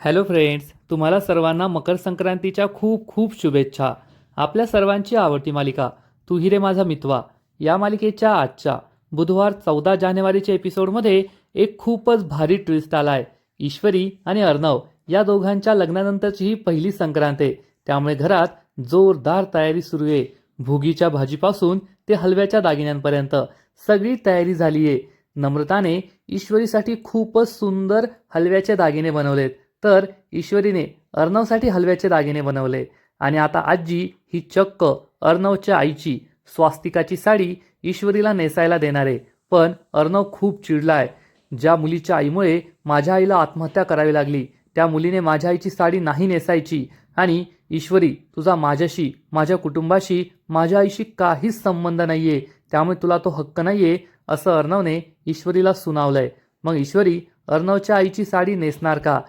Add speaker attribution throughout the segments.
Speaker 1: Hello friends तुम्हाला सर्वांना मकर संक्रांतीच्या खूप खूप शुभेच्छा. आपल्या सर्वांची आवडती मालिका तू हिरे माझा मितवा. या मालिकेच्या आजच्या बुधवार चौदा जानेवारीच्या एपिसोडमध्ये एक खूपच भारी ट्विस्ट आला आहे ईश्वरी आणि अर्णव या दोघांच्या लग्नानंतरची ही पहिली संक्रांत आहे. त्यामुळे घरात जोरदार तयारी सुरू आहे. भुगीच्या भाजीपासून ते हलव्याच्या दागिन्यांपर्यंत सगळी तयारी झाली आहे नम्रताने ईश्वरीसाठी खूपच सुंदर हलव्याचे दागिने बनवलेत. तर ईश्वरीने अर्णवसाठी हलव्याचे दागिने बनवले. आणि आता आजी ही चक्क अर्णवच्या आईची स्वास्तिकाची साडी ईश्वरीला नेसायला देणार. आहे पण अर्णव खूप चिडलाय. ज्या मुलीच्या आईमुळे माझ्या आईला आत्महत्या करावी लागली त्या मुलीने माझ्या आईची साडी नाही नेसायची. आणि ईश्वरी तुझा माझ्याशी माझ्या कुटुंबाशी माझ्या आईशी काहीच संबंध नाही आहे त्यामुळे तुला तो हक्क नाही आहे असं अर्णवने ईश्वरीला सुनावलंय. मग ईश्वरी अर्णवच्या आईची साडी नेसणार का?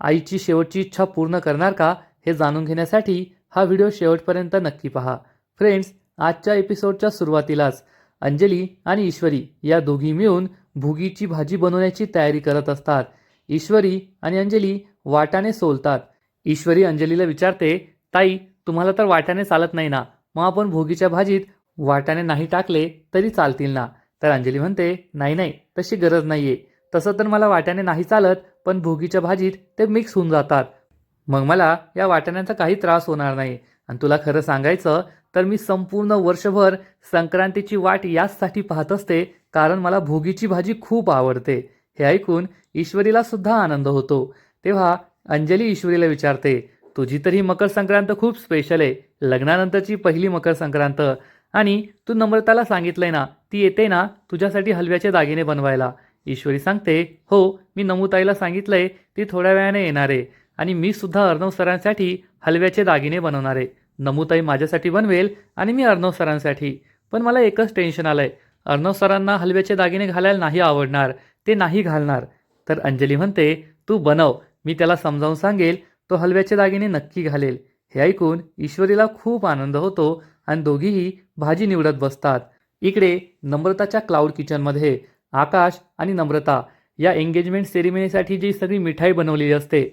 Speaker 1: आईची शेवटची इच्छा पूर्ण करणार का हे जाणून घेण्यासाठी हा व्हिडिओ शेवटपर्यंत नक्की पहा. फ्रेंड्स आजच्या एपिसोडच्या सुरुवातीलाच अंजली आणि ईश्वरी या दोघी मिळून भुगीची भाजी बनवण्याची तयारी करत असतात. ईश्वरी आणि अंजली वाटाने सोलतात. ईश्वरी अंजलीला विचारते ताई तुम्हाला तर वाट्याने चालत नाही ना? मग आपण भोगीच्या भाजीत वाट्याने नाही टाकले तरी चालतील ना? तर अंजली म्हणते नाही नाही तशी गरज नाहीये. तसं तर मला वाट्याने नाही चालत पण भोगीच्या भाजीत ते मिक्स होऊन जातात. मग मला या वाटाण्यांचा काही त्रास होणार नाही. आणि तुला खरं सांगायचं तर मी संपूर्ण वर्षभर संक्रांतीची वाट याचसाठी पाहत असते कारण मला भोगीची भाजी खूप आवडते. हे ऐकून ईश्वरीला सुद्धा आनंद होतो. तेव्हा अंजली ईश्वरीला विचारते तुझी तर ही मकर संक्रांत खूप स्पेशल आहे. लग्नानंतरची पहिली मकर संक्रांत. आणि तू नम्रताला सांगितलंय ना ती येते ना तुझ्यासाठी हलव्याचे दागिने बनवायला. ईश्वरी सांगते हो मी नमुताईला सांगितलंय ती थोड्या वेळाने येणार आहे आणि मी सुद्धा अर्णव सरांसाठी हलव्याचे दागिने बनवणार आहे. नमुताई माझ्यासाठी बनवेल आणि मी अर्णव सरांसाठी. पण मला एकच टेन्शन आलंय. अर्णव सरांना हलव्याचे दागिने घालायला नाही आवडणार ते नाही घालणार. तर अंजली म्हणते तू बनव मी त्याला समजावून सांगेल तो हलव्याचे दागिने नक्की घालेल. हे ऐकून ईश्वरीला खूप आनंद होतो आणि दोघीही भाजी निवडत बसतात. इकडे नम्रताच्या क्लाउड किचनमध्ये आकाश आणि नम्रता या एंगेजमेंट सेरेमनीसाठी जी सगळी मिठाई बनवलेली असते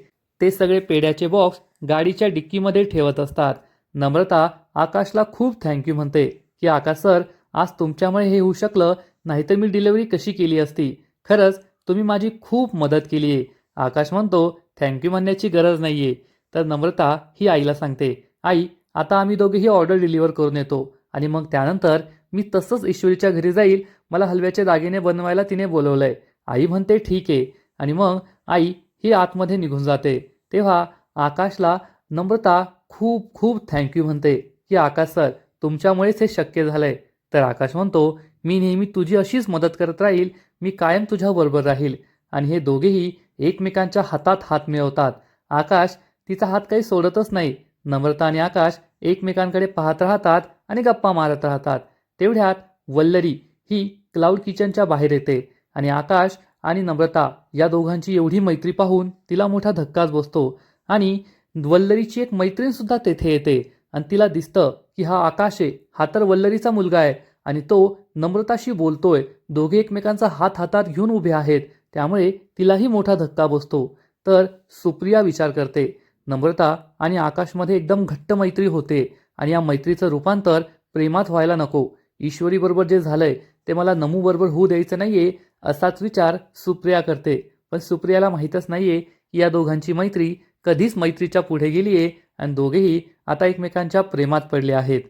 Speaker 1: ते सगळे पेड्याचे बॉक्स गाडीच्या डिक्कीमध्ये ठेवत असतात. नम्रता आकाशला खूप थँक्यू म्हणते की आकाश सर आज तुमच्यामुळे हे होऊ शकलं नाहीतर मी डिलिव्हरी कशी केली असती? खरंच तुम्ही माझी खूप मदत केली आहे. आकाश म्हणतो थँक्यू म्हणण्याची गरज नाही आहे तर नम्रता ही आईला सांगते आई आता आम्ही दोघेही ऑर्डर डिलिव्हर करून येतो आणि मग त्यानंतर मी तसंच ईश्वरीच्या घरी जाईल. मला हलव्याचे दागिने बनवायला तिने बोलवलंय. आई म्हणते ठीक आहे. आणि मग आई ही आतमध्ये निघून जाते. तेव्हा आकाशला नम्रता खूप खूप थँक्यू म्हणते. की आकाश सर तुमच्यामुळेच हे शक्य झालंय. तर आकाश म्हणतो मी नेहमी तुझी अशीच मदत करत राहील. मी कायम तुझ्याबरोबर राहील. आणि हे दोघेही एकमेकांच्या हातात हात मिळवतात. आकाश तिचा हात काही सोडतच नाही. नम्रता आणि आकाश एकमेकांकडे पाहत राहतात आणि गप्पा मारत राहतात. तेवढ्यात वल्लरी ही क्लाउड किचनच्या बाहेर येते आणि आकाश आणि नम्रता या दोघांची एवढी मैत्री पाहून तिला मोठा धक्काच बसतो आणि वल्लरीची एक मैत्रीणसुद्धा तेथे येते आणि तिला दिसतं की हा आकाश आहे हा तर वल्लरीचा मुलगा आहे आणि तो नम्रताशी बोलतोय. दोघे एकमेकांचा हात हातात घेऊन उभे आहेत. त्यामुळे तिलाही मोठा धक्का बसतो. तर सुप्रिया विचार करते. नम्रता आणि आकाशमध्ये एकदम घट्ट मैत्री होते आणि या मैत्रीचं रूपांतर प्रेमात व्हायला नको. ईश्वरीबरोबर जे झालंय ते मला नमूबरोबर होऊ द्यायचं नाही आहे असाच विचार सुप्रिया करते. पण सुप्रियाला माहीतच नाही की या दोघांची मैत्री कधीच मैत्रीच्या पुढे गेली आहे आणि दोघेही आता एकमेकांच्या प्रेमात पडले आहेत.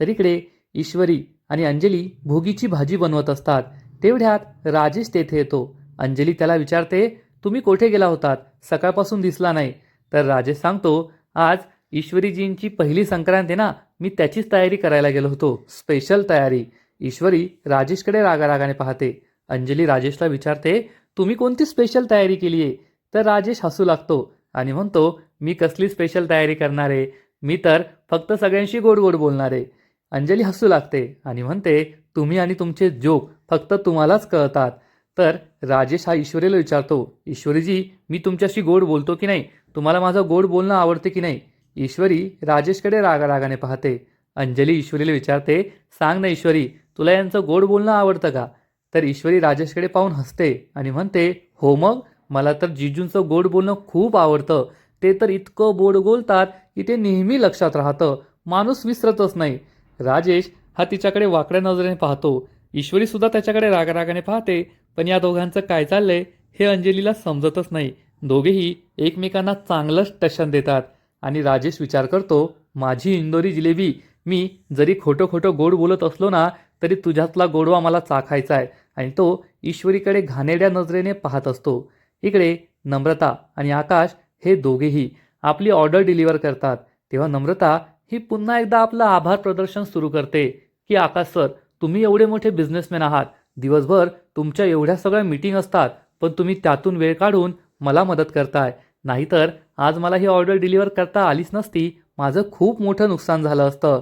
Speaker 1: तर इकडे ईश्वरी आणि अंजली भोगीची भाजी बनवत असतात. तेवढ्यात राजेश तेथे येतो. अंजली त्याला विचारते तुम्ही कोठे गेला होतात? सकाळपासून दिसला नाही. तर राजेश सांगतो आज ईश्वरीजींची पहिली संक्रांत आहे ना मी त्याचीच तयारी करायला गेलो होतो. स्पेशल तयारी. ईश्वरी राजेशकडे रागारागाने पाहते. अंजली राजेशला विचारते तुम्ही कोणती स्पेशल तयारी केली आहे? तर राजेश हसू लागतो आणि म्हणतो मी कसली स्पेशल तयारी करणार आहे? मी तर फक्त सगळ्यांशी गोड गोड बोलणार आहे. अंजली हसू लागते आणि म्हणते तुम्ही आणि तुमचे जोक फक्त तुम्हालाच कळतात. तर राजेश हा ईश्वरीला विचारतो ईश्वरीजी मी तुमच्याशी गोड बोलतो की नाही? तुम्हाला माझं गोड बोलणं आवडते की नाही? ईश्वरी राजेशकडे रागारागाने पाहते. अंजली ईश्वरीला विचारते सांग ना ईश्वरी तुला यांचं गोड बोलणं आवडतं का? तर ईश्वरी राजेशकडे पाहून हसते आणि म्हणते हो मग मला तर जिजूंचं गोड बोलणं खूप आवडतं. ते तर इतकं बोड बोलतात की ते नेहमी लक्षात राहतं. माणूस विसरतच नाही. राजेश हा तिच्याकडे वाकड्या नजरेने पाहतो. ईश्वरीसुद्धा त्याच्याकडे रागारागाने पाहते पण या दोघांचं काय चाललंय हे अंजलीला समजतच नाही. दोघेही एकमेकांना चांगलंच टशन देतात. आणि राजेश विचार करतो माझी इंदोरी जिलेबी मी जरी खोटं खोटं गोड बोलत असलो ना तरी तुझ्यातला गोडवा मला चाखायचा आहे. आणि तो ईश्वरीकडे घाणेड्या नजरेने पाहत असतो. इकडे नम्रता आणि आकाश हे दोघेही आपली ऑर्डर डिलिव्हर करतात. तेव्हा नम्रता ही पुन्हा एकदा आपलं आभार प्रदर्शन सुरू करते की आकाश सर तुम्ही एवढे मोठे बिझनेसमॅन आहात. दिवसभर तुमच्या एवढ्या सगळ्या मीटिंग असतात पण तुम्ही त्यातून वेळ काढून मला मदत करताय. नाहीतर आज मला ही ऑर्डर डिलिव्हर करता आलीच नसती. माझं खूप मोठं नुकसान झालं असतं.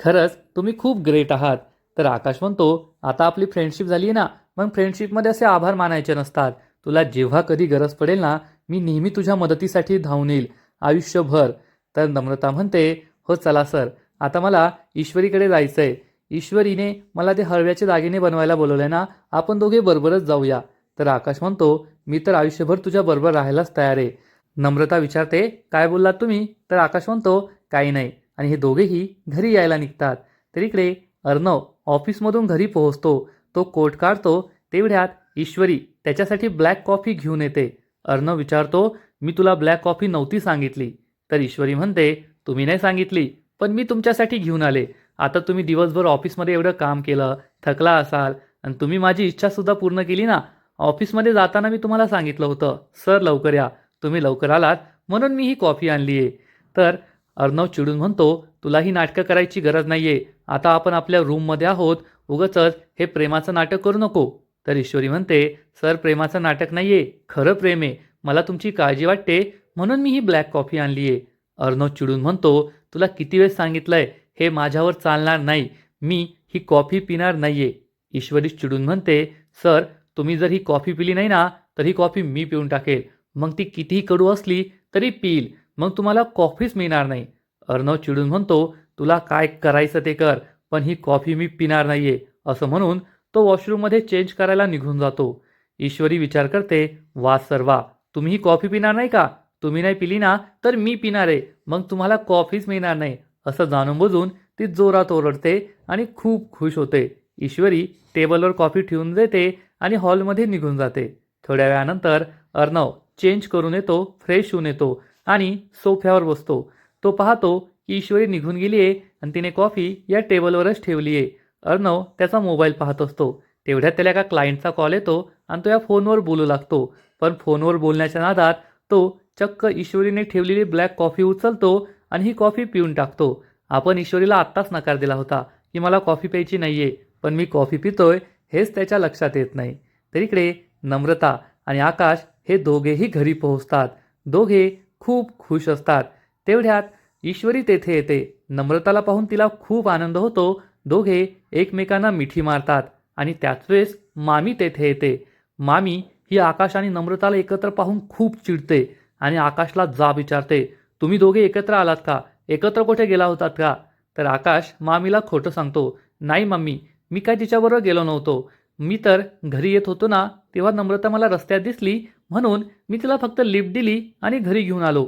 Speaker 1: खरंच तुम्ही खूप ग्रेट आहात. तर आकाश म्हणतो आता आपली फ्रेंडशिप झाली आहे ना मग फ्रेंडशिपमध्ये असे आभार मानायचे नसतात. तुला जेव्हा कधी गरज पडेल ना मी नेहमी तुझ्या मदतीसाठी धावून येईल. आयुष्यभर. तर नम्रता म्हणते हो चला सर. आता मला ईश्वरीकडे जायचं आहे ईश्वरीने मला ते हळव्याचे दागिने बनवायला बोलवले ना आपण दोघे बरोबरच जाऊया. तर आकाश म्हणतो मी तर आयुष्यभर तुझ्या बरोबर राहायलाच तयार आहे. नम्रता विचारते काय बोललात तुम्ही? तर आकाश म्हणतो काही नाही. आणि हे दोघेही घरी यायला निघतात. तर इकडे अर्णव ऑफिसमधून घरी पोहोचतो. तो कोट काढतो. तेवढ्यात ईश्वरी त्याच्यासाठी ब्लॅक कॉफी घेऊन येते. अर्णव विचारतो मी तुला ब्लॅक कॉफी नव्हती सांगितली. तर ईश्वरी म्हणते तुम्ही नाही सांगितली पण मी तुमच्यासाठी घेऊन आले. आता तुम्ही दिवसभर ऑफिसमध्ये एवढं काम केलं थकला असाल आणि तुम्ही माझी इच्छासुद्धा पूर्ण केली ना? ऑफिसमध्ये जाताना मी तुम्हाला सांगितलं होतं. सर लवकर या. तुम्ही लवकर आलात म्हणून मी ही कॉफी आणली आहे. तर अर्णव चिडून म्हणतो तुला ही नाटकं करायची गरज नाही आहे आता आपण आपल्या रूममध्ये आहोत. उगचच हे प्रेमाचं नाटक करू नको. तर ईश्वरी म्हणते सर प्रेमाचं नाटक नाही आहे खरं प्रेम आहे. मला तुमची काळजी वाटते म्हणून मी ही ब्लॅक कॉफी आणली आहे. अर्णव चिडून म्हणतो तुला किती वेळ सांगितलंय? हे माझ्यावर चालणार नाही. मी ही कॉफी पिणार नाही आहे ईश्वरी चिडून म्हणते सर तुम्ही जर ही कॉफी पिली नाही ना तर ही कॉफी मी पिऊन टाकेल. मग ती कितीही कडू असली तरी पिईल. मग तुम्हाला कॉफीच मिळणार नाही. अर्णव चिडून म्हणतो तुला काय करायचं ते कर पण ही कॉफी मी पिणार नाहीये असं म्हणून तो वॉशरूममध्ये चेंज करायला निघून जातो. ईश्वरी विचार करते वा सर वा तुम्ही ही कॉफी पिणार नाही का? तुम्ही नाही पिली ना तर मी पिणार आहे. मग तुम्हाला कॉफीच मिळणार नाही. असं जाणून बुजून ती जोरात ओरडते आणि खूप खुश होते. ईश्वरी टेबलवर कॉफी ठेवून देते आणि हॉलमध्ये निघून जाते. थोड्या वेळानंतर अर्णव चेंज करून येतो फ्रेश होऊन येतो आणि सोफ्यावर बसतो. तो पाहतो की ईश्वरी निघून गेली आहे आणि तिने कॉफी या टेबलवरच ठेवली आहे. अर्णव त्याचा मोबाईल पाहत असतो. तेवढ्यात त्याला एका क्लायंटचा कॉल येतो आणि तो या फोनवर बोलू लागतो. पण फोनवर बोलण्याच्या नादात तो चक्क ईश्वरीने ठेवलेली ब्लॅक कॉफी उचलतो आणि ही कॉफी पिऊन टाकतो. आपण ईश्वरीला आत्ताच नकार दिला होता की मला कॉफी प्यायची नाही आहे पण मी कॉफी पितोय हेच त्याच्या लक्षात येत नाही. तर इकडे नम्रता आणि आकाश हे दोघेही घरी पोहोचतात. दोघे खूप खुश असतात. तेवढ्यात ईश्वरी तेथे येते. नम्रताला पाहून तिला खूप आनंद होतो. दोघे एकमेकांना मिठी मारतात आणि त्याच वेळेस मामी तेथे येते. मामी ही आकाश आणि नम्रताला एकत्र पाहून खूप चिडते आणि आकाशला जाब विचारते तुम्ही दोघे एकत्र आलात का? एकत्र कुठे गेला होतात का? तर आकाश मामीला खोटं सांगतो नाही मम्मी मी काय तिच्याबरोबर गेलो नव्हतो. मी तर घरी येत होतो ना तेव्हा नम्रता मला रस्त्यात दिसली म्हणून मी तिला फक्त लिफ्ट दिली आणि घरी घेऊन आलो.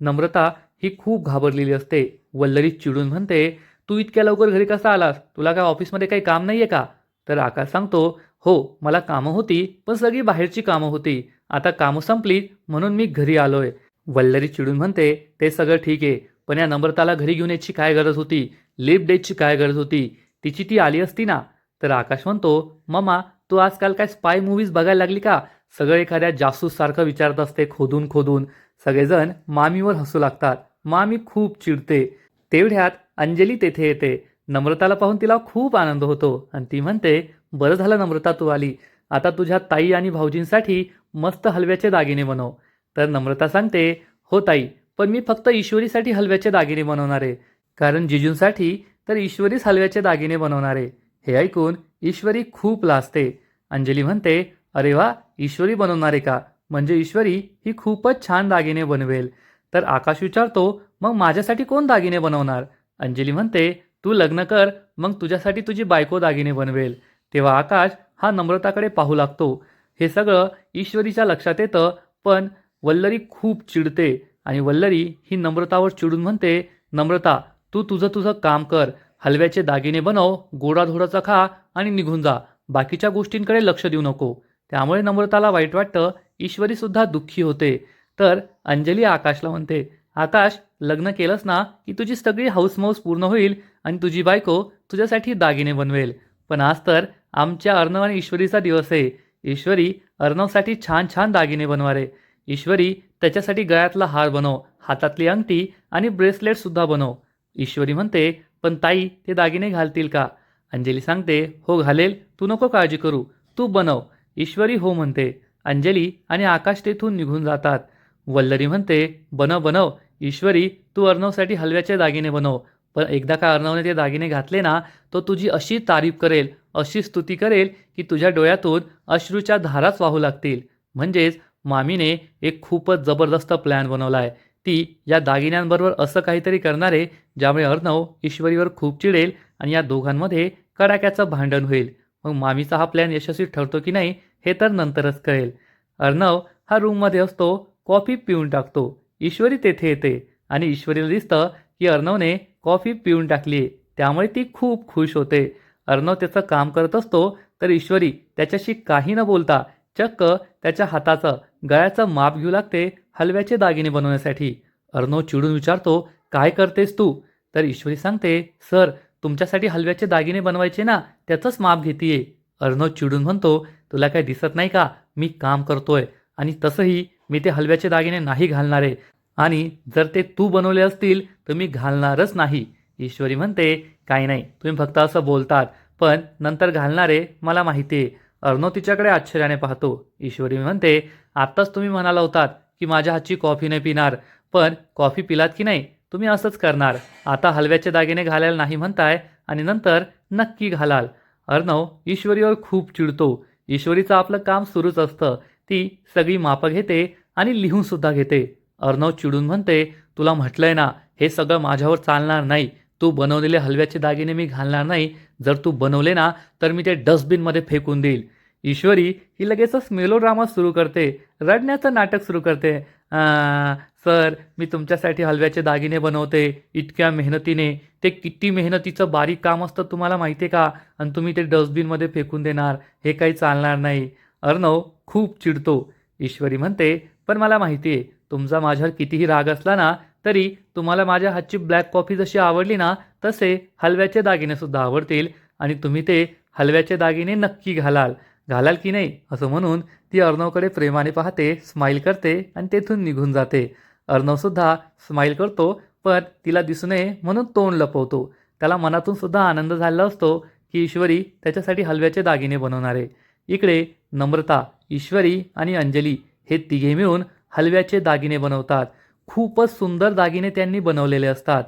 Speaker 1: नम्रता ही खूप घाबरलेली असते. वल्लरी चिडून म्हणते तू इतक्या लवकर घरी कसा आलास? तुला काय ऑफिसमध्ये काही काम नाही आहे का? तर आकाश सांगतो हो मला कामं होती पण सगळी बाहेरची कामं होती. आता कामं संपली म्हणून मी घरी आलोय. वल्लरी चिडून म्हणते ते सगळं ठीक आहे पण या नम्रताला घरी घेऊन यायची काय गरज होती? लिफ्ट द्यायची काय गरज होती? तिची ती आली असती ना तर आकाश म्हणतो मामा तू आजकाल काय स्पाय मूवीज बघायला लागली का? सगळं एखाद्या जासूस सारखं विचारत असते खोदून खोदून. सगळेजण मामीवर हसू लागतात. मामी खूप चिडते. तेवढ्यात अंजली तेथे येते. नम्रताला पाहून तिला खूप आनंद होतो. आणि ती म्हणते बरं झालं नम्रता तू आली. आता तुझ्या ताई आणि भाऊजींसाठी मस्त हलव्याचे दागिने बनव. तर नम्रता सांगते हो ताई पण मी फक्त ईश्वरीसाठी हलव्याचे दागिने बनवणार. आहे कारण जिजूंसाठी तर ईश्वरीच हलव्याचे दागिने बनवणार. आहे हे ऐकून ईश्वरी खूप लाजते. अंजली म्हणते अरे वा ईश्वरी बनवणार आहे का? म्हणजे ईश्वरी ही खूपच छान दागिने बनवेल. तर आकाश विचारतो मग माझ्यासाठी कोण दागिने बनवणार? अंजली म्हणते तू लग्न कर मग तुझ्यासाठी तुझी बायको दागिने बनवेल. तेव्हा आकाश हा नम्रताकडे पाहू लागतो. हे सगळं ईश्वरीच्या लक्षात येतं पण वल्लरी खूप चिडते आणि वल्लरी ही नम्रतावर चिडून म्हणते नम्रता तू तुझं तुझं काम कर. हलव्याचे दागिने बनव गोडाधोडाचा खा आणि निघून जा. बाकीच्या गोष्टींकडे लक्ष देऊ नको. त्यामुळे नम्रताला वाईट वाटतं ईश्वरीसुद्धा दुःखी होते. तर अंजली आकाशला म्हणते आकाश लग्न केलंस ना की तुझी सगळी हाऊसमाऊस पूर्ण होईल आणि तुझी बायको तुझ्यासाठी दागिने बनवेल. पण आज तर आमच्या अर्णव आणि ईश्वरीचा दिवस आहे. ईश्वरी अर्णवसाठी छान छान दागिने बनवारे. ईश्वरी त्याच्यासाठी गळ्यातला हार बनव हातातली अंगठी आणि ब्रेसलेटसुद्धा बनव. ईश्वरी म्हणते पण ताई ते दागिने घालतील का? अंजली सांगते हो घालेल. तू नको काळजी करू. तू बनव. ईश्वरी हो म्हणते. अंजली आणि आकाश तेथून निघून जातात. वल्लरी म्हणते बनव बनव. ईश्वरी तू अर्णवसाठी हलव्याचे दागिने बनव. पण एकदा का अर्णवने ते दागिने घातले ना तो तुझी अशी तारीफ करेल अशी स्तुती करेल की तुझ्या डोळ्यातून अश्रूच्या धाराच वाहू लागतील. म्हणजेच मामीने एक खूपच जबरदस्त प्लॅन बनवला आहे ती या दागिन्यांबरोबर असं काहीतरी करणारे ज्यामुळे अर्णव ईश्वरीवर खूप चिडेल आणि या दोघांमध्ये कडाक्याचं भांडण होईल. मग मामीचा हा प्लॅन यशस्वी ठरतो की नाही हे तर नंतरच कळेल. अर्णव हा रूममध्ये असतो कॉफी पिऊन टाकतो. ईश्वरी तेथे येते आणि ईश्वरीला दिसतं की अर्णवने कॉफी पिऊन टाकली त्यामुळे ती खूप खुश होते. अर्णव त्याचं काम करत असतो तर ईश्वरी त्याच्याशी काही न बोलता चक्क त्याच्या हाताचं गळ्याचं माप घेऊ लागते हलव्याचे दागिने बनवण्यासाठी. अर्णव चिडून विचारतो काय करतेस तू? तर ईश्वरी सांगते सर तुमच्यासाठी हलव्याचे दागिने बनवायचे ना त्याचंच माप घेतीये. अर्णव चिडून म्हणतो तुला काय दिसत नाही का? मी काम करतोय आणि तसंही मी ते हलव्याचे दागिने नाही घालणारे आणि जर ते तू बनवले असतील तर मी घालणारच नाही. ईश्वरी म्हणते काही नाही तुम्ही फक्त असं बोलतात पण नंतर घालणारे मला माहिती आहे अर्णव तिच्याकडे आश्चर्याने पाहतो. ईश्वरी म्हणते आत्ताच तुम्ही म्हणाला होतात की माझ्या हातची कॉफी नाही पिणार. पण कॉफी पिलात की नाही? तुम्ही असंच करणार. आता हलव्याचे दागिने घालायला नाही म्हणताय आणि नंतर नक्की घालाल. अर्णव ईश्वरीवर खूप चिडतो. ईश्वरीचं आपलं काम सुरूच असतं. ती सगळी मापं घेते आणि लिहून सुद्धा घेते. अर्णव चिडून म्हणते तुला म्हटलंय ना हे सगळं माझ्यावर चालणार नाही. तू बनवलेले हलव्याचे दागिने मी घालणार नाही. जर तू बनवले ना तर मी ते डस्टबिनमध्ये फेकून देईल. ईश्वरी ही लगेचच मेलोड्रामा सुरू करते रडण्याचं नाटक सुरू करते. "आ, सर मी तुमच्यासाठी हलव्याचे दागिने बनवते इतक्या मेहनतीने. ते किती मेहनतीचं बारीक काम असतं तुम्हाला माहिती आहे का? आणि तुम्ही ते डस्टबिनमध्ये फेकून देणार हे काही चालणार नाही. अर्णव खूप चिडतो. ईश्वरी म्हणते पण मला माहिती आहे तुमचा माझ्यावर कितीही राग असला ना तरी तुम्हाला माझ्या हातची ब्लॅक कॉफी जशी आवडली ना तसे हलव्याचे दागिनेसुद्धा आवडतील आणि तुम्ही ते हलव्याचे दागिने नक्की घालाल. घालाल की नाही? असं म्हणून ती अर्णवकडे प्रेमाने पाहते स्माईल करते आणि तेथून निघून जाते. अर्णवसुद्धा स्माईल करतो पण तिला दिसू नये म्हणून तोंड लपवतो. त्याला मनातून सुद्धा आनंद झालेला असतो की ईश्वरी त्याच्यासाठी हलव्याचे दागिने बनवणारे. इकडे नम्रता ईश्वरी आणि अंजली हे तिघे मिळून हलव्याचे दागिने बनवतात. खूपच सुंदर दागिने त्यांनी बनवलेले असतात.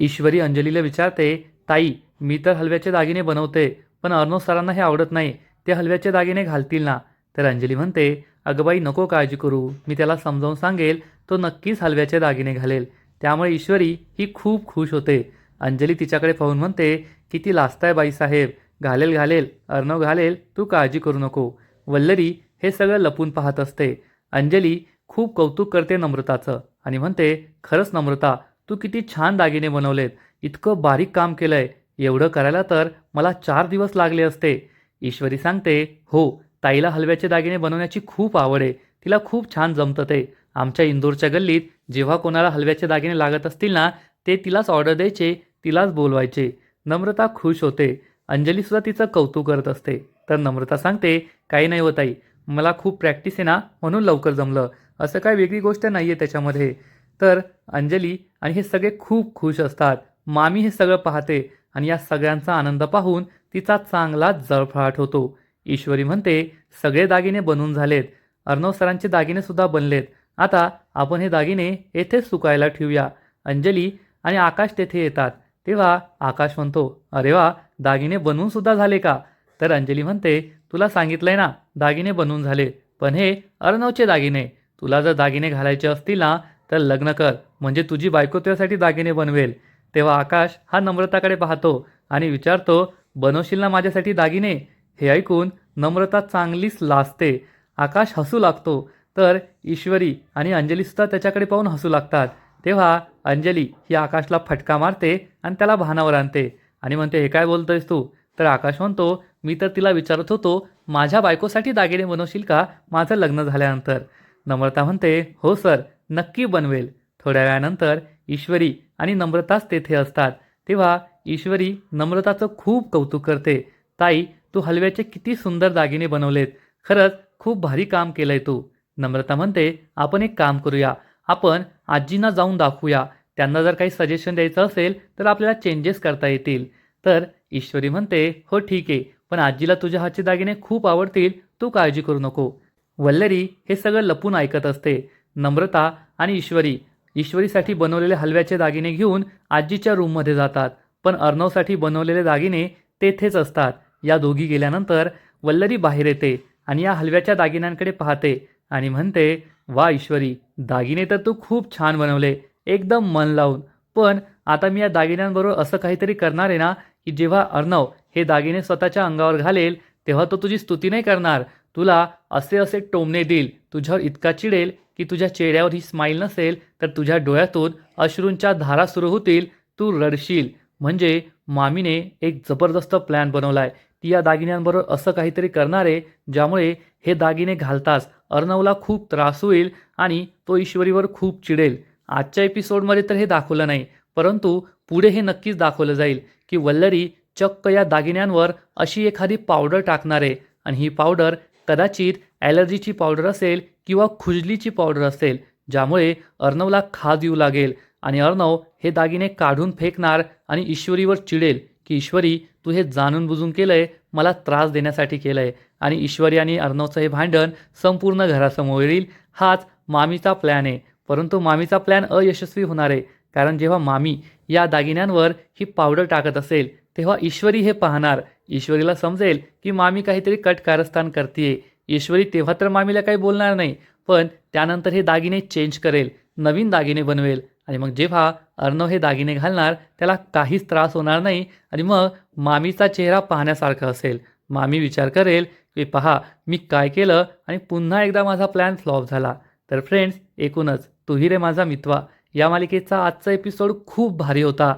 Speaker 1: ईश्वरी अंजलीला विचारते ताई मी तर हलव्याचे दागिने बनवते पण अर्णव सरांना हे आवडत नाही. ते हलव्याचे दागिने घालतील ना? तर अंजली म्हणते अगं बाई नको काळजी करू. मी त्याला समजावून सांगेल तो नक्कीच हलव्याचे दागिने घालेल. त्यामुळे ईश्वरी ही खूप खुश होते. अंजली तिच्याकडे पाहून म्हणते किती लाजताय बाईसाहेब घालेल घालेल. अर्णव घालेल. तू काळजी करू नको. वल्लरी हे सगळं लपून पाहत असते. अंजली खूप कौतुक करते नम्रताचं आणि म्हणते खरंच नम्रता तू किती छान दागिने बनवलेत. इतकं बारीक काम केलंय. एवढं करायला तर मला चार दिवस लागले असते. ईश्वरी सांगते हो ताईला हलव्याचे दागिने बनवण्याची खूप आवड आहे. तिला खूप छान जमतं ते. आमच्या इंदोरच्या गल्लीत जेव्हा कोणाला हलव्याचे दागिने लागत असतील ना ते तिलाच ऑर्डर द्यायचे तिलाच बोलवायचे. नम्रता खुश होते. अंजलीसुद्धा तिचं कौतुक करत असते. तर नम्रता सांगते काही नाही हो ताई. मला खूप प्रॅक्टिस आहे ना म्हणून लवकर जमलं. असं काय वेगळी गोष्ट नाही आहे त्याच्यामध्ये. तर अंजली आणि हे सगळे खूप खुश असतात. मामी हे सगळं पाहते आणि या सगळ्यांचा आनंद पाहून तिचा चांगलाच जळफळाट होतो. ईश्वरी म्हणते सगळे दागिने बनून झालेत. अर्णव सरांचे दागिनेसुद्धा बनलेत. आता आपण हे दागिने येथेच सुकायला ठेवूया. अंजली आणि आकाश तेथे येतात. तेव्हा आकाश म्हणतो अरे वा दागिने बनवून सुद्धा झाले का? तर अंजली म्हणते तुला सांगितलंय ना दागिने बनवून झाले. पण हे अर्णवचे दागिने. तुला जर दागिने घालायचे असतील ना तर लग्न कर. म्हणजे तुझी बायको तुझ्यासाठी दागिने बनवेल. तेव्हा आकाश हा नम्रताकडे पाहतो आणि विचारतो बनवशील ना माझ्यासाठी दागिने? हे ऐकून नम्रता चांगलीच लाजते. आकाश हसू लागतो. तर ईश्वरी आणि अंजलीसुद्धा त्याच्याकडे पाहून हसू लागतात. तेव्हा अंजली ही आकाशला फटका मारते आणि त्याला भानावर आणते. आणि म्हणते हे काय बोलतोयस तू? तर आकाश म्हणतो मी तर तिला विचारत होतो माझ्या बायकोसाठी दागिने बनवशील का? माझं लग्न झाल्यानंतर. नम्रता म्हणते हो सर नक्की बनवेल. थोड्या वेळानंतर ईश्वरी आणि नम्रताच तेथे असतात. तेव्हा ईश्वरी नम्रताचं खूप कौतुक करते. ताई तू हलव्याचे किती सुंदर दागिने बनवलेत. खरंच खूप भारी काम केलंय तू. नम्रता म्हणते आपण एक काम करूया. आपण आजींना जाऊन दाखवूया. त्यांना जर काही सजेशन द्यायचं असेल तर आपल्याला चेंजेस करता येतील. तर ईश्वरी म्हणते हो ठीक आहे. पण आजीला तुझ्या हातचे दागिने खूप आवडतील. तू काळजी करू नको. वल्लरी हे सगळं लपून ऐकत असते. नम्रता आणि ईश्वरी. ईश्वरीसाठी बनवलेले हलव्याचे दागिने घेऊन आजीच्या रूममध्ये जातात. पण अर्णवसाठी बनवलेले दागिने तेथेच असतात. या दोघी गेल्यानंतर वल्लरी बाहेर येते आणि या हलव्याच्या दागिन्यांकडे पाहते आणि म्हणते वा ईश्वरी दागिने तर तू खूप छान बनवले एकदम मन लावून. पण आता मी या दागिन्यांबरोबर असं काहीतरी करणार आहे ना की जेव्हा अर्णव हे दागिने स्वतःच्या अंगावर घालेल तेव्हा तो तुझी स्तुती नाही करणार. तुला असे असे टोमणे देईल. तुझ्यावर इतका चिडेल की तुझ्या चेहऱ्यावर ही स्माईल नसेल तर तुझ्या डोळ्यातून अश्रूंच्या धारा सुरू होतील. तू रडशील. म्हणजे मामीने एक जबरदस्त प्लॅन बनवला आहे ती या दागिन्यांबरोबर असं काहीतरी करणार आहे ज्यामुळे हे दागिने घालताच अर्णवला खूप त्रास होईल आणि तो ईश्वरीवर खूप चिडेल. आजच्या एपिसोडमध्ये तर हे दाखवलं नाही परंतु पुढे हे नक्कीच दाखवलं जाईल की वल्लरी चक्क या दागिन्यांवर अशी एखादी पावडर टाकणार आहे. आणि ही पावडर कदाचित ॲलर्जीची पावडर असेल किंवा खुजलीची पावडर असेल ज्यामुळे अर्णवला खाज येऊ लागेल. आणि अर्णव हे दागिने काढून फेकणार आणि ईश्वरीवर चिडेल की ईश्वरी तू हे जाणून बुजून केलं आहे मला त्रास देण्यासाठी केलं आहे आणि ईश्वरी आणि अर्णवचं हे भांडण संपूर्ण घरासमोर येईल हाच मामीचा प्लॅन आहे. परंतु मामीचा प्लॅन अयशस्वी होणार आहे कारण जेव्हा मामी या दागिन्यांवर ही पावडर टाकत असेल तेव्हा ईश्वरी हे पाहणार. ईश्वरीला समजेल की मामी काहीतरी कट कारस्थान करते ईश्वरी तेव्हा तर मामीला काही बोलणार नाही पण त्यानंतर हे दागिने चेंज करेल नवीन दागिने बनवेल. आणि मग जेव्हा अर्णव हे दागिने घालणार त्याला काहीच त्रास होणार नाही आणि मग मामीचा चेहरा पाहण्यासारखा असेल. मामी विचार करेल की पहा मी काय केलं आणि पुन्हा एकदा माझा प्लॅन फ्लॉप झाला. तर फ्रेंड्स एकूणच तुही रे माझा मितवा. या मालिकेचा आजचा एपिसोड खूप भारी होता.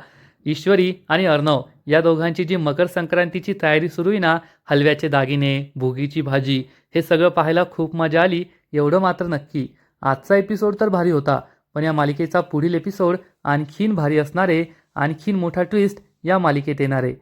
Speaker 1: ईश्वरी आणि अर्णव या दोघांची जी मकर संक्रांतीची तयारी सुरू आहे ना हलव्याचे दागिने भोगीची भाजी हे सगळं पाहायला खूप मजा आली एवढं मात्र नक्की. आजचा एपिसोड तर भारी होता. पण या मालिकेचा पुढील एपिसोड आणखीन भारी असणारे आणखीन मोठा ट्विस्ट या मालिकेत येणार. आहे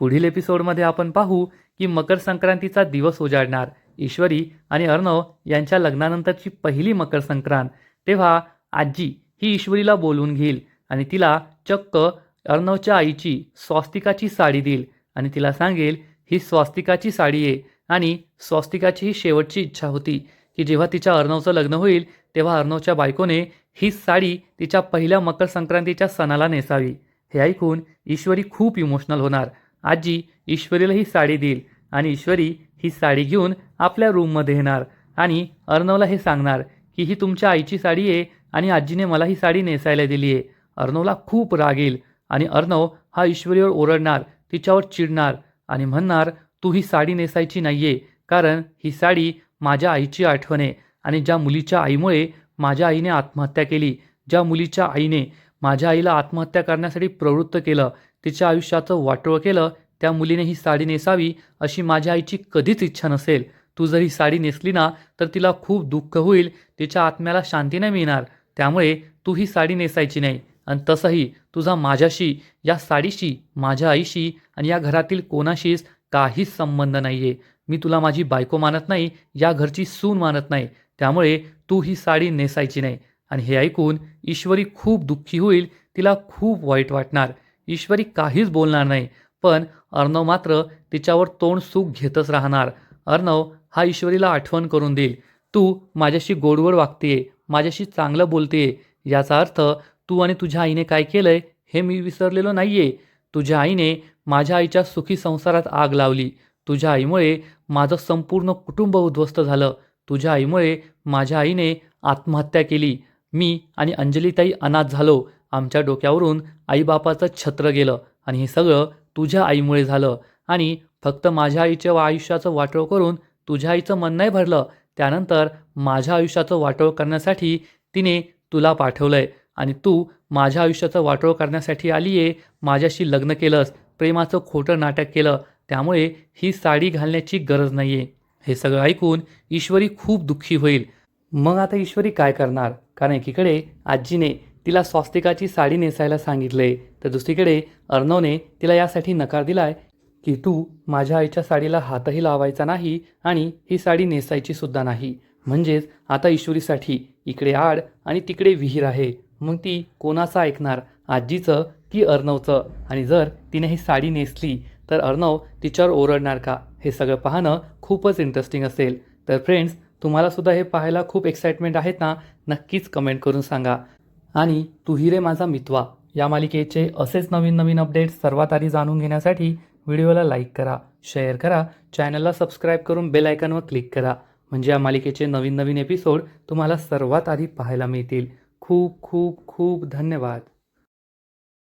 Speaker 1: पुढील एपिसोडमध्ये आपण पाहू की मकर संक्रांतीचा दिवस उजाडणार. ईश्वरी आणि अर्णव यांच्या लग्नानंतरची पहिली मकर संक्रांत. तेव्हा आजी ही ईश्वरीला बोलवून घेईल आणि तिला चक्क अर्णवच्या आईची स्वास्तिकाची साडी देईल आणि तिला सांगेल ही स्वास्तिकाची साडी आहे आणि स्वास्तिकाची ही शेवटची इच्छा होती की जेव्हा तिच्या अर्णवचं लग्न होईल तेव्हा अर्णवच्या बायकोने ही साडी तिच्या पहिल्या मकर संक्रांतीच्या सणाला नेसावी. हे ऐकून ईश्वरी खूप इमोशनल होणार. आजी ईश्वरीला ही साडी देईल आणि ईश्वरी ही साडी घेऊन आपल्या रूममध्ये येणार आणि अर्णवला हे सांगणार की ही तुमच्या आईची साडी आहे आणि आजीने मला ही साडी नेसायला दिली आहे. अर्णवला खूप राग येईल आणि अर्णव हा ईश्वरीवर ओरडणार तिच्यावर चिडणार आणि म्हणणार तू ही साडी नेसायची नाही आहे कारण ही साडी माझ्या आईची आठवण आहे. आणि ज्या मुलीच्या आईमुळे माझ्या आईने आत्महत्या केली ज्या मुलीच्या आईने माझ्या आईला आत्महत्या करण्यासाठी प्रवृत्त केलं तिच्या आयुष्याचं वाटोळं केलं त्या मुलीने ही साडी नेसावी अशी माझ्या आईची कधीच इच्छा नसेल. तू जर ही साडी नेसली ना तर तिला खूप दुःख होईल तिच्या आत्म्याला शांती नाही मिळणार. त्यामुळे तू ही साडी नेसायची नाही. आणि तसंही तुझा माझ्याशी या साडीशी माझ्या आईशी आणि या घरातील कोणाशीच काहीच संबंध नाही आहे मी तुला माझी बायको मानत नाही या घरची सून मानत नाही. त्यामुळे तू ही साडी नेसायची नाही. आणि हे ऐकून ईश्वरी खूप दुःखी होईल तिला खूप वाईट वाटणार. ईश्वरी काहीच बोलणार नाही पण अर्णव मात्र तिच्यावर तोंड सुख घेतच राहणार. अर्णव हा ईश्वरीला आठवण करून देईल तू माझ्याशी गोडगोड वागतेय माझ्याशी चांगलं बोलतेय. याचा अर्थ तू आणि तुझ्या आईने काय केलंय हे मी विसरलेलो नाहीये. तुझ्या आईने माझ्या आईच्या सुखी संसारात आग लावली. तुझ्या आईमुळे माझं संपूर्ण कुटुंब उद्ध्वस्त झालं. तुझ्या आईमुळे माझ्या आईने आत्महत्या केली. मी आणि अंजलीताई अनाथ झालो. आमच्या डोक्यावरून आईबापाचं छत्र गेलं आणि हे सगळं तुझ्या आईमुळे झालं. आणि फक्त माझ्या आईच्या आयुष्याचं वाटोळ करून तुझ्या आईचं मन नाही भरलं. त्यानंतर माझ्या आयुष्याचं वाटोळ करण्यासाठी तिने तुला पाठवलंय. आणि तू माझ्या आयुष्याचं वाटोळ करण्यासाठी आली आहे माझ्याशी लग्न केलंस प्रेमाचं खोटं नाटक केलं. त्यामुळे ही साडी घालण्याची गरज नाही आहे हे सगळं ऐकून ईश्वरी खूप दुःखी होईल. मग आता ईश्वरी काय करणार? कारण एकीकडे आजीने तिला स्वास्तिकाची साडी नेसायला सांगितले तर दुसरीकडे अर्णवने तिला यासाठी नकार दिलाय की तू माझ्या आईच्या साडीला हातही लावायचा नाही आणि ही साडी नेसायची सुद्धा नाही. म्हणजेच आता ईश्वरीसाठी इकडे आड आणि तिकडे विहीर आहे. मग ती कोणाचं ऐकणार? आजीचं की अर्णवचं? आणि जर तिने ही साडी नेसली तर अर्णव तिच्यावर ओरडणार का? हे सगळं पाहणं खूपच इंटरेस्टिंग असेल. तर फ्रेंड्स तुम्हालासुद्धा हे पाहायला खूप एक्साइटमेंट आहेत ना? नक्कीच कमेंट करून सांगा. आणि तू रे माझा मितवा. या मालिकेचे असेच नवीन नवीन अपडेट्स सर्वात आधी जाणून घेण्यासाठी व्हिडिओला लाईक करा शेअर करा चॅनलला सबस्क्राईब करून बेल आयकॉनवर क्लिक करा. म्हणजे या मालिकेचे नवीन नवीन एपिसोड तुम्हाला सर्वात आधी पाहायला मिळतील. खूप खूप खूप धन्यवाद.